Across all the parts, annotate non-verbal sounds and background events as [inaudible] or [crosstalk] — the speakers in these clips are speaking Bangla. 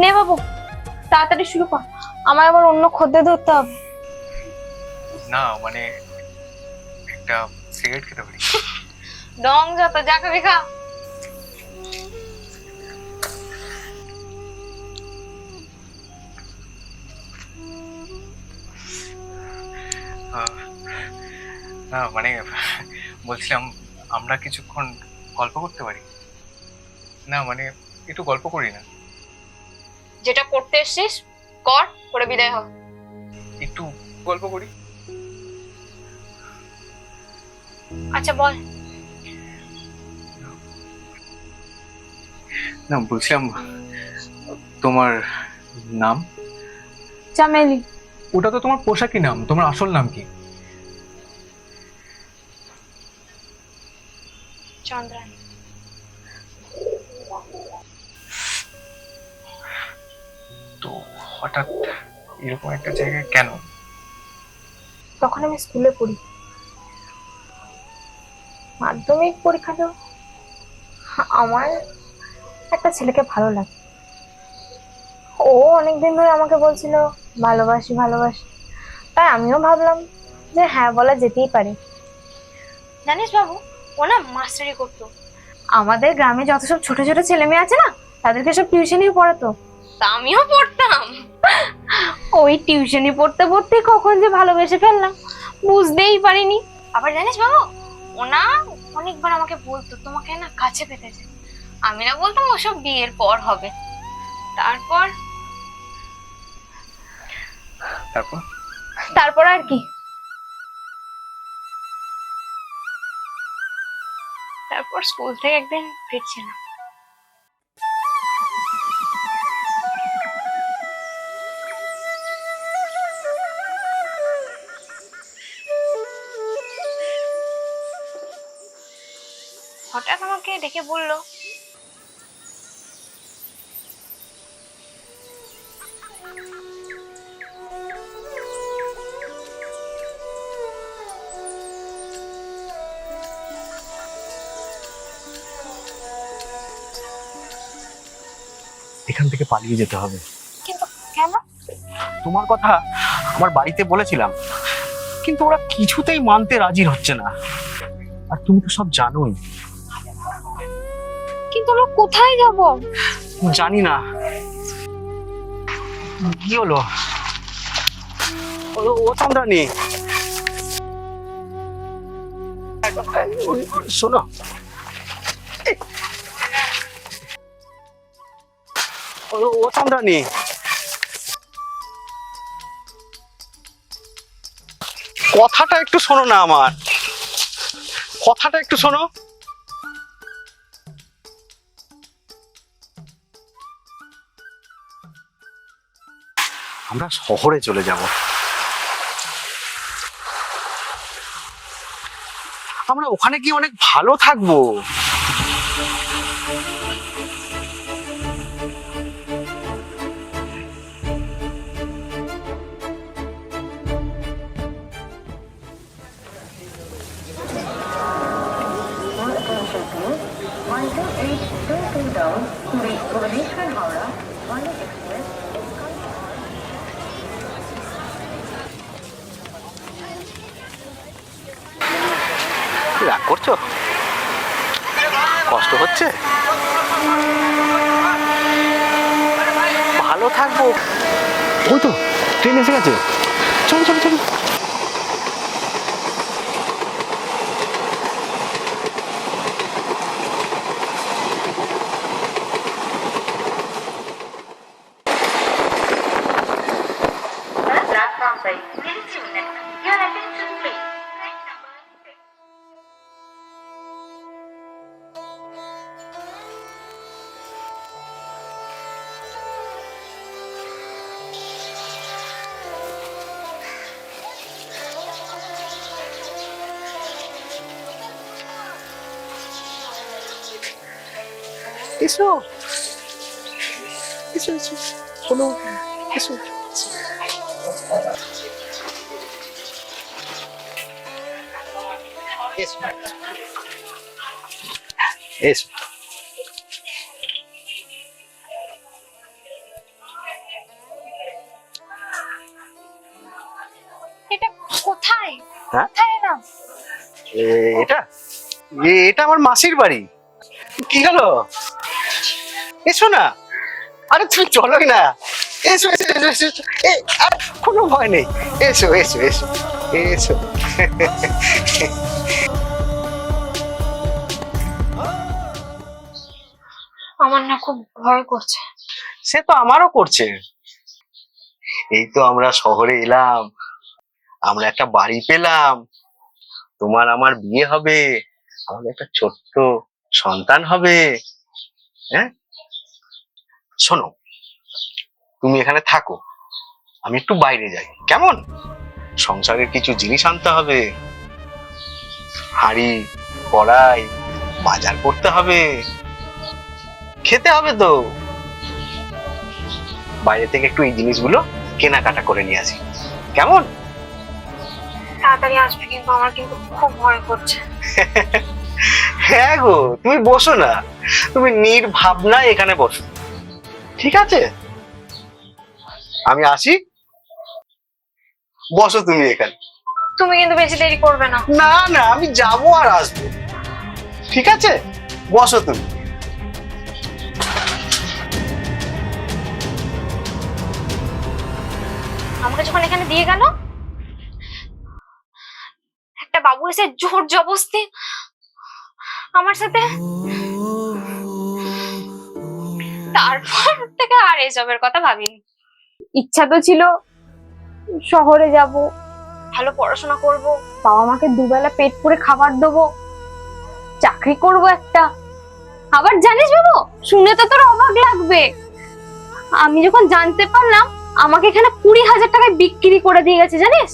নে বাবু তাড়াতাড়ি শুরু কর। আমার আবার অন্য খদ্দের ধরতে হবে। না মানে একটা সিগারেট খেতে পারি। ডং যত যা খাবি খা। না মানে বলছিলাম আমরা কিছুক্ষণ গল্প করতে পারি। না মানে একটু গল্প করি না। যেটা করতে এসছিস কর করে বিদায় হ। একটু গল্প করি। আচ্ছা বল। না বলছিলাম তোমার নাম? চামেলি। ওটা তো তোমার পোশাকি নাম তোমার আসল নাম কি? চন্দ্রানী। হঠাৎ এরকম একটা জায়গায় কেন? তখন আমি স্কুলে পড়ি। মাধ্যমিক পরীক্ষা দেব আমার একটা ছেলেকে ভালো লাগে। ও অনেকদিন ধরে আমাকে বলছিল, ভালোবাসি ভালোবাসি। তাই আমিও ভাবলাম যে হ্যাঁ বলা যেতেই পারে। জানিস বাবু, ও না মাস্টারি করতো। আমাদের গ্রামে যত সব ছোট ছোট ছেলে মেয়ে আছে না, তাদেরকে সব টিউশনই পড়াতো। তা আমিও পড়তাম। ওই টিউশনি পড়তে পড়তে কখন যে ভালোবেসে ফেললাম বুঝতেই পারিনি। আবার জানিস বাবু ও না অনেকবার আমাকে বলতো তোমাকে না কাছে পেতে চাই। আমি না বলতাম ওসব বিয়ের পর হবে। তারপর? তারপর? তারপর আর কি। তারপর স্কুল থেকে একদিন ফিরছিলাম। হঠাৎ আমাকে ডেকে বলল এখান থেকে পালিয়ে যেতে হবে। কিন্তু কেন? তোমার কথা আমার বাড়িতে বলেছিলাম কিন্তু ওরা কিছুতেই মানতে রাজি হচ্ছে না। আর তুমি তো সব জানোই। কিন্তু আমরা কোথায় যাব? জানি না কি হলো? ও চন্দ্রানী শোনো। ও চন্দ্রানী কথাটা একটু শোনো না আমার। কথাটা একটু শোনো। আমরা শহরে চলে যাব। আমরা ওখানে গিয়ে অনেক ভালো থাকব। রাগ করছ? কষ্ট হচ্ছে? ভালো থাকব। ওই তো ট্রেন এসে গেছে। চলো চলো চলো। এসো। এসো এসো। কোনো এসো। এসো। এটা হ্যাঁ? এটা? এটা আমার মাসির বাড়ি। কি হলো? এসো না। আরে তুমি চলো না। এসো এসো এসো এসো আর কোনো ভয় নেই। এসো এসো এসো এসো। আমার না খুব ভয় করছে। সে তো আমারও করছে। এই তো আমরা শহরে এলাম। আমরা একটা বাড়ি পেলাম। তোমার আমার বিয়ে হবে। আমাদের একটা ছোট্ট সন্তান হবে। হ্যাঁ? শোনো তুমি এখানে থাকো আমি একটু বাইরে যাই। কেমন? সংসারের কিছু জিনিস আনতে হবে হাঁড়ি কড়াই বাজার করতে হবে খেতে হবে তো। বাইরে থেকে একটু এই জিনিসগুলো কেনাকাটা করে নিয়ে আসি। কেমন? তাড়াতাড়ি আসবে কিন্তু আমার কিন্তু খুব ভয় করছে। [laughs] হ্যাঁ গো তুমি বসো না। তুমি নির্ভাবনা এখানে বসো। ঠিক আছে? আমি আসি। বসো তুমি এখানে। তুমি কিন্তু বেশি দেরি করবে না। না না আমি যাব আর আসব। ঠিক আছে? বসো তুমি। আমাকে যখন এখানে দিয়ে গেল একটা বাবু এসে জোর জবস্তি আমার সাথে তারপর থেকে আর এসবের কথা ভাবিনি। ইচ্ছা তো ছিল শহরে যাব ভালো পড়াশোনা করব। বাবা মাকে দুবেলা পেট পুরে খাবার দেবো চাকরি করব একটা। আবার জানিস বাবু শুনে তো তোর অবাক লাগবে। আমি যখন জানতে পারলাম আমাকে এখানে কুড়ি হাজার টাকায় বিক্রি করে দিয়ে গেছে জানিস?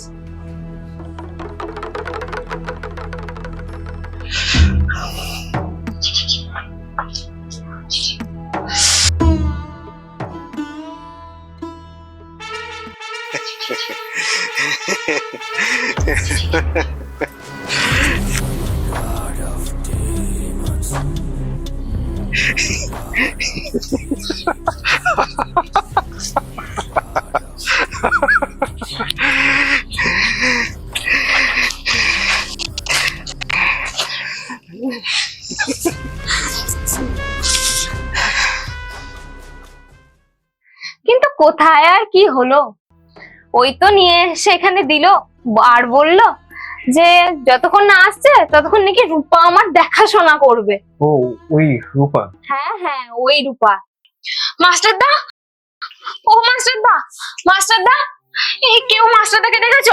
কিন্তু কোথায় আর কি হলো? ওই তো নিয়ে এসে এখানে দিল আর বলল যে যতক্ষণ না আসছে ততক্ষণ নাকি রূপা আমার দেখাশোনা করবে। ও ওই রূপা? হ্যাঁ হ্যাঁ ওই রূপা। মাস্টার দা ও মাস্টার দা মাস্টার দা এই কেউ মাস্টার দাকে দেখেছ?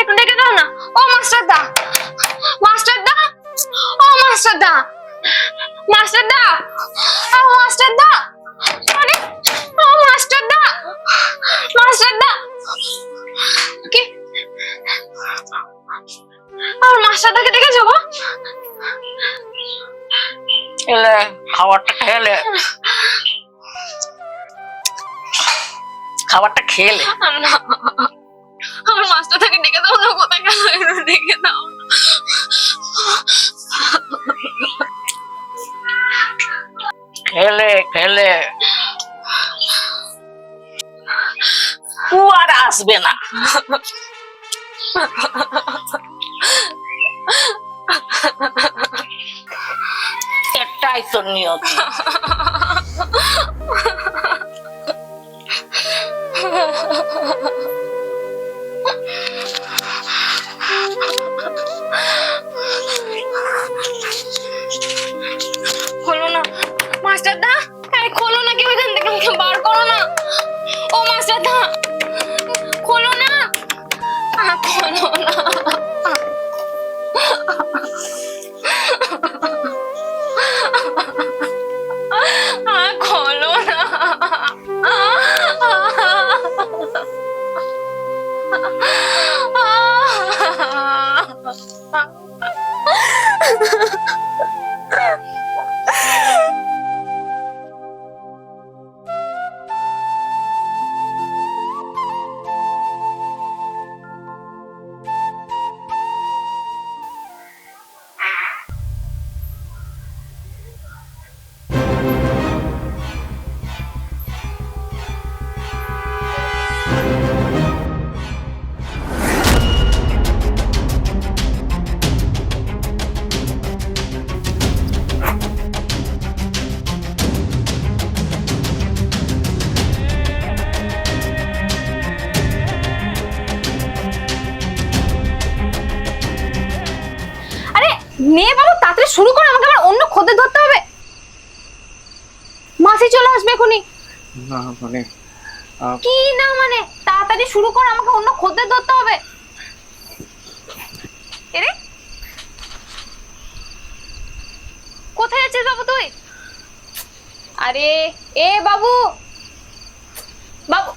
একটু দেখে দাও না। ও মাস্টার দা মাস্টার দা ও মাস্টার দা মাস্টার দা ও মাস্টার দা আরে, ও মাস্টার দা মাস্টার দা কি? আর মাস্টার দাকে দেখেছ গো? এলে, খাবারটা খেলে খাবারটা খেলে না। আমার মাস্টারটাকে ডেকে দাও না কোথায় গেল? ডেকে দাও। খেলে খেলে। ও আর আসবে না। একটাই তো নিয়তি মাস্টার দা আরে খোলো না কি এখান থেকে, আমাকে বার করো না। ও মাস্টার দা, খোলো না। খোলো না। Ah না বাবু তাড়াতাড়ি শুরু কর আমাকে আবার অন্য খদ্দের ধরতে হবে। মাসি চলে আসবে এখনই। না মানে কি না মানে? তাড়াতাড়ি শুরু কর আমাকে অন্য খদ্দের ধরতে হবে। এরে কোথায় আছিস বাবু তুই? আরে এ বাবু বাবু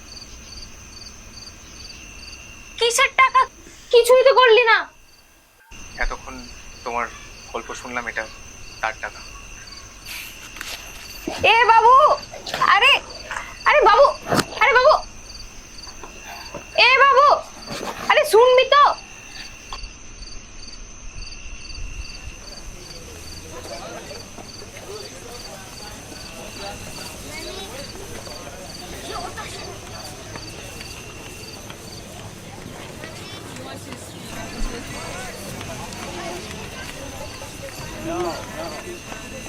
কিসের টাকা? কিছুই তো করলি না। এতক্ষণ তোমার গল্প শুনলাম, এটা তার টাকা। এ বাবু, আরে আরে বাবু আরে বাবু, এ বাবু, আরে শুনবি তো? নে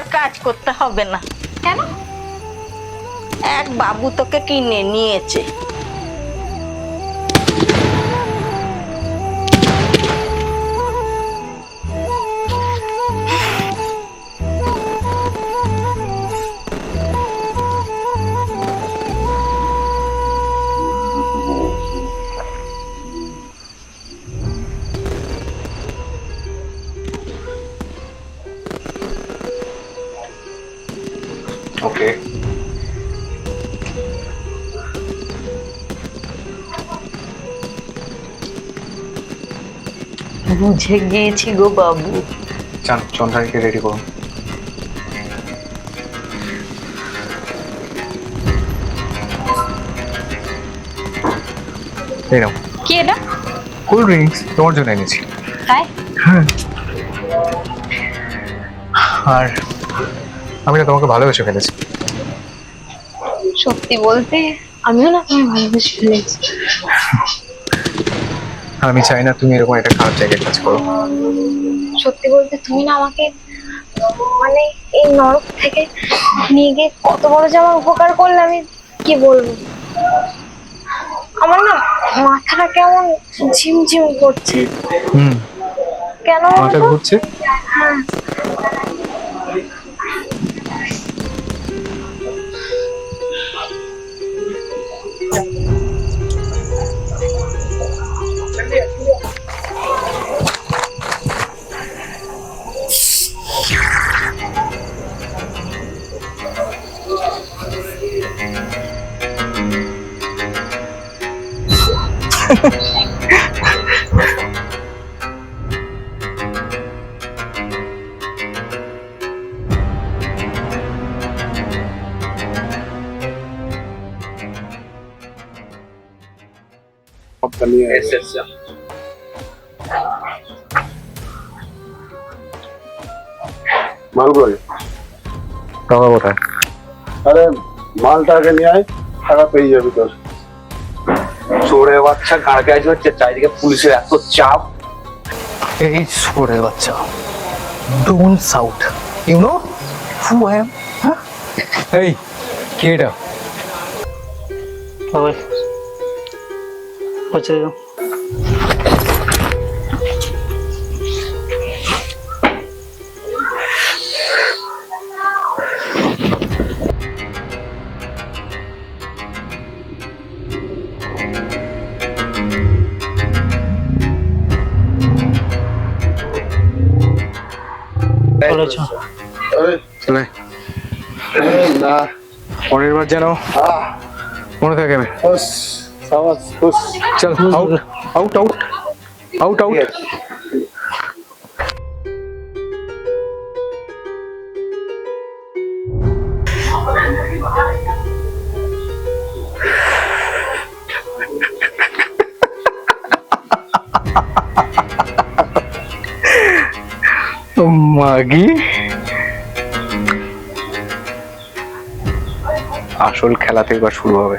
আর কাজ করতে হবে না। কেন? এক বাবু তোকে কিনে নিয়েছে। বুঝে গিয়েছি গো বাবু। চান চন্দ্রানীকে রেডি করুন। এই নাও। কি এটা? কোল্ড ড্রিঙ্কস তোমার জন্য এনেছি। তাই আর আমি না তোমাকে ভালোবেসে ফেলেছি। সত্যি বলতে আমিও না তোমায় ভালোবেসে ফেলেছি। আমি চাই না তুমি এরকম একটা খারাপ জায়গায় কাজ করো। সত্যি বলতে তুমি না আমাকে মানে এই নরক থেকে নিয়ে গিয়ে কত বড় যে আমার উপকার করলে আমি কি বলব? আমার না মাথাটা কেমন ঝিমঝিম করছে। হুম। কেন মাথা? ঘুরছে? হ্যাঁ। মাল করে টাকা কোথায় আরে মালটা আগে নিয়ে আয় টাকা পেয়ে যাবি তোর। চোরে বাচ্চা গাড় হচ্ছে চারিদিকে পুলিশের এত চাপ। এই চোরে বাচ্চা don't shout you know who I am এই কে এটা? Oi. আরে। চলে না। পরের বার যেন মনে থাকে খুশ চল আউট আউট আউট আউট মাগি। আসল খেলা থেকে শুরু হবে।